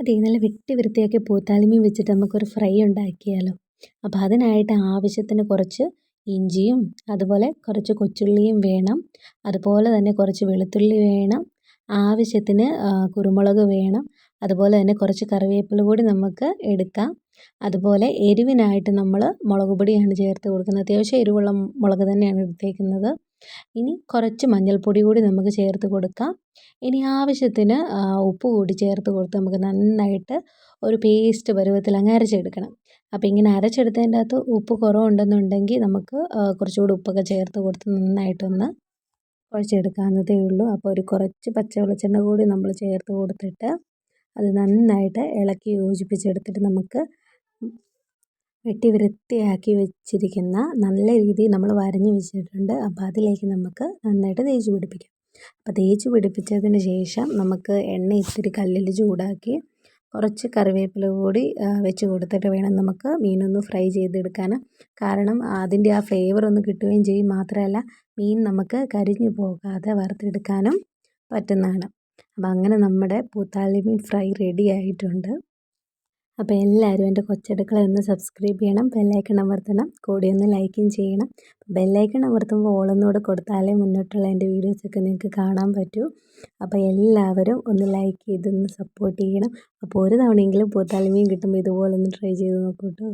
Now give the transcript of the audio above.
അതെ നല്ല വെട്ടി വൃത്തിയാക്കി പൂത്താലിമീൻ വെച്ചിട്ട് നമുക്കൊരു ഫ്രൈ ഉണ്ടാക്കിയാലോ. അപ്പോൾ അതിനായിട്ട് ആവശ്യത്തിന് കുറച്ച് ഇഞ്ചിയും അതുപോലെ കുറച്ച് കൊച്ചുള്ളിയും വേണം. അതുപോലെ തന്നെ കുറച്ച് വെളുത്തുള്ളി വേണം. ആവശ്യത്തിന് കുരുമുളക് വേണം. അതുപോലെ തന്നെ കുറച്ച് കറിവേപ്പില കൂടി നമുക്ക് എടുക്കാം. അതുപോലെ എരിവിനായിട്ട് നമ്മൾ മുളക് പൊടിയാണ് ചേർത്ത് കൊടുക്കുന്നത്. അത്യാവശ്യം എരിവുള്ള മുളക് തന്നെയാണ് എടുത്തേക്കുന്നത്. ഇനി കുറച്ച് മഞ്ഞൾപ്പൊടി കൂടി നമുക്ക് ചേർത്ത് കൊടുക്കാം. ഇനി ആവശ്യത്തിന് ഉപ്പ് കൂടി ചേർത്ത് കൊടുത്ത് നമുക്ക് നന്നായിട്ട് ഒരു പേസ്റ്റ് പരുവത്തിൽ അങ്ങ് അരച്ചെടുക്കണം. അപ്പോൾ ഇങ്ങനെ അരച്ചെടുത്തതിന്റെ അകത്ത് ഉപ്പ് കുറവുണ്ടെന്നുണ്ടെങ്കിൽ നമുക്ക് കുറച്ചുകൂടി ഉപ്പൊക്കെ ചേർത്ത് കൊടുത്ത് നന്നായിട്ടൊന്ന് കുഴച്ചെടുക്കാവുന്നതേ ഉള്ളൂ. അപ്പോൾ ഒരു കുറച്ച് പച്ച വെളിച്ചെണ്ണ കൂടി നമ്മൾ ചേർത്ത് കൊടുത്തിട്ട് അത് നന്നായിട്ട് ഇളക്കി യോജിപ്പിച്ചെടുത്തിട്ട് നമുക്ക് വെട്ടി വൃത്തിയാക്കി വെച്ചിരിക്കുന്ന നല്ല രീതിയിൽ നമ്മൾ വരഞ്ഞ് വെച്ചിട്ടുണ്ട്. അപ്പോൾ അതിലേക്ക് നമുക്ക് നന്നായിട്ട് തേച്ച് പിടിപ്പിക്കാം. അപ്പോൾ തേച്ച് പിടിപ്പിച്ചതിന് ശേഷം നമുക്ക് എണ്ണ ഇത്തിരി കല്ലിൽ ചൂടാക്കി കുറച്ച് കറിവേപ്പില കൂടി വെച്ച് കൊടുത്തിട്ട് വേണം നമുക്ക് മീനൊന്ന് ഫ്രൈ ചെയ്തെടുക്കാൻ കാരണം അതിന്റെ ആ ഫ്ലേവർ ഒന്ന് കിട്ടുകയും ചെയ്യും മാത്രമല്ല മീൻ നമുക്ക് കരിഞ്ഞു പോകാതെ വറുത്തെടുക്കാനും പറ്റുന്നതാണ്. അപ്പം അങ്ങനെ നമ്മുടെ പൂത്താലി മീൻ ഫ്രൈ റെഡി ആയിട്ടുണ്ട്. അപ്പോൾ എല്ലാവരും എന്റെ കൊച്ചടുക്കള ഒന്ന് സബ്സ്ക്രൈബ് ചെയ്യണം ബെല്ലൈക്കൺ അമർത്തണം കൂടി ഒന്ന് ലൈക്കും ചെയ്യണം. ബെല്ലൈക്കൺ അമർത്തുമ്പോൾ ഓളൊന്നുകൂടെ കൊടുത്താലേ മുന്നോട്ടുള്ള എന്റെ വീഡിയോസൊക്കെ നിങ്ങൾക്ക് കാണാൻ പറ്റൂ. അപ്പോൾ എല്ലാവരും ഒന്ന് ലൈക്ക് ചെയ്തൊന്ന് സപ്പോർട്ട് ചെയ്യണം. അപ്പോൾ ഒരു തവണയെങ്കിലും പൂത്താലി മീൻ കിട്ടുമ്പോൾ ഇതുപോലെ ഒന്ന് ട്രൈ ചെയ്ത് നോക്കൂ കേട്ടോ